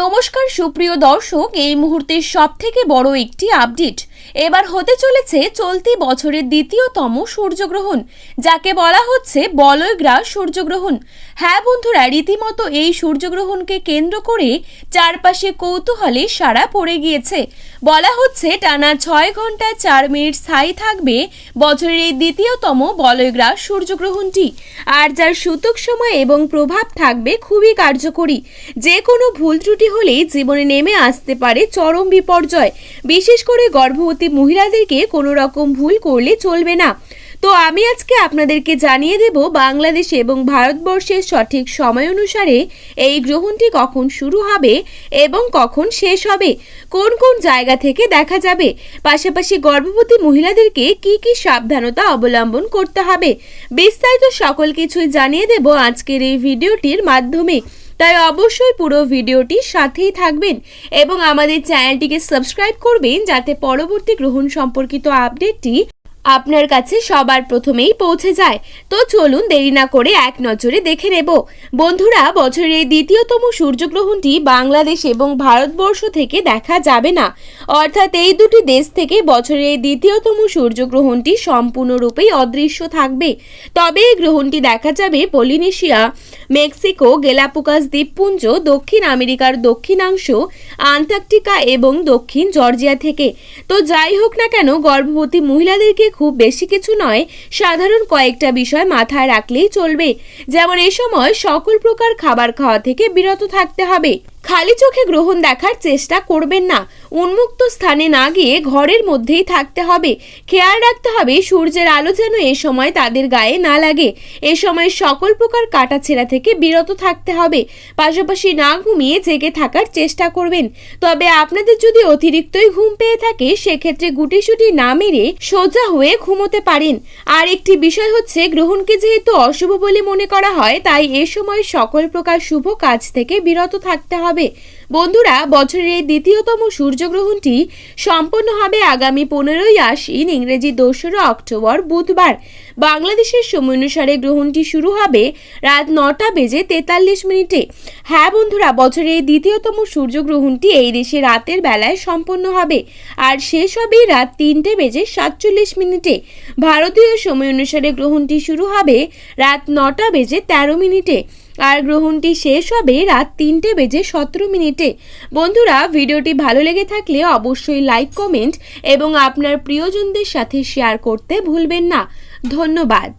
নমস্কার, সুপ্রিয় দর্শক, এই মুহূর্তে সব থেকে বড় একটি আপডেট। এবার হতে চলেছে চলতি বছরের দ্বিতীয়তম সূর্যগ্রহণ, যাকে বলা হচ্ছে বলয়গ্রাস সূর্যগ্রহণ। হ্যাঁ বন্ধুরা, রীতিমতো এই সূর্যগ্রহণকে কেন্দ্র করে চারপাশে কৌতূহলে সারা পড়ে গিয়েছে। বলা হচ্ছে টানা ছয় ঘণ্টা চার মিনিট স্থায়ী থাকবে বছরের এই দ্বিতীয়তম বলয়গ্রাস সূর্যগ্রহণটি। আর যার সূতক সময় এবং প্রভাব থাকবে খুবই কার্যকরী। যে কোনো ভুল ত্রুটি হলেই জীবনে নেমে আসতে পারে চরম বিপর্যয়। বিশেষ করে গর্ভবতী মহিলাদেরকে কোনো রকম ভুল করলে চলবে না। তো আমি আজকে আপনাদেরকে জানিয়ে দেব বাংলাদেশ এবং ভারতবর্ষের সঠিক সময় অনুসারে এই গ্রহণটি কখন শুরু হবে এবং কখন শেষ হবে, কোন কোন জায়গা থেকে দেখা যাবে, পাশাপাশি গর্ভবতী মহিলাদেরকে কি কি সাবধানতা অবলম্বন করতে হবে, বিস্তারিত সকল কিছুই জানিয়ে দেব আজকের এই ভিডিওটির মাধ্যমে। তাই অবশ্যই পুরো ভিডিওটি সাথেই থাকবেন এবং আমাদের চ্যানেলটিকে সাবস্ক্রাইব করবেন যাতে পরবর্তী গ্রহণ সম্পর্কিত আপডেটটি আপনার কাছে সবার প্রথমেই পৌঁছে যায়। তো চলুন দেরি না করে এক নজরে দেখে নেব। বন্ধুরা, বছরের দ্বিতীয়তম সূর্যগ্রহণটি বাংলাদেশ এবং ভারতবর্ষ থেকে দেখা যাবে না। অর্থাৎ এই দুটি দেশ থেকে বছরের দ্বিতীয়তম সূর্যগ্রহণটি সম্পূর্ণরূপেই অদৃশ্য থাকবে। তবে এই গ্রহণটি দেখা যাবে পলিনেশিয়া, মেক্সিকো, গেলাপুকাস দ্বীপপুঞ্জ, দক্ষিণ আমেরিকার দক্ষিণাংশ, আন্টার্কটিকা এবং দক্ষিণ জর্জিয়া থেকে। তো যাই হোক না কেন, গর্ভবতী মহিলাদেরকে খুব বেশি কিছু নয়, সাধারণ কয়েকটা বিষয় মাথায় রাখলেই চলবে। যেমন এ সময় সকল প্রকার খাবার খাওয়া থেকে বিরত থাকতে হবে। খালি চোখে গ্রহণ দেখার চেষ্টা করবেন না। উন্মুক্ত স্থানে না গিয়ে ঘরের মধ্যেই থাকতে হবে। খেয়াল রাখতে হবে, সূর্যের আলো যেন এ সময় তাদের গায়ে না লাগে। এ সময় সকল প্রকার কাটাছেঁড়া থেকে বিরত থাকতে হবে। পাশাপাশি না ঘুমিয়ে জেগে থাকার চেষ্টা করবেন। তবে আপনাদের যদি অতিরিক্তই ঘুম পেয়ে থাকে, সেক্ষেত্রে গুটিসুটি না মেরে সোজা হয়ে ঘুমোতে পারেন। আর একটি বিষয় হচ্ছে, গ্রহণকে যেহেতু অশুভ বলে মনে করা হয়, তাই এ সময় সকল প্রকার শুভ কাজ থেকে বিরত থাকতে হবে। হবে বন্ধুরা, বছরের দ্বিতীয়তম সূর্যগ্রহণটি সম্পন্ন হবে আগামী পনেরোই আশ্বিন, ইংরেজি দোসরা অক্টোবর, বুধবার। বাংলাদেশের সময় অনুসারে গ্রহণটি শুরু হবে রাত নটা বেজে তেতাল্লিশ মিনিটে। হ্যাঁ বন্ধুরা, বছরের দ্বিতীয়তম সূর্যগ্রহণটি এই দেশে রাতের বেলায় সম্পন্ন হবে আর শেষ হবে রাত তিনটে বেজে সাতচল্লিশ মিনিটে। ভারতীয় সময় অনুসারে গ্রহণটি শুরু হবে রাত নটা বেজে তেরো মিনিটে আর গ্রহণটি শেষ হবে রাত তিনটে বেজে সতেরো মিনিটে বন্ধুরা, ভিডিওটি ভালো লেগে থাকলে অবশ্যই লাইক, কমেন্ট এবং আপনার প্রিয়জনদের সাথে শেয়ার করতে ভুলবেন না। ধন্যবাদ।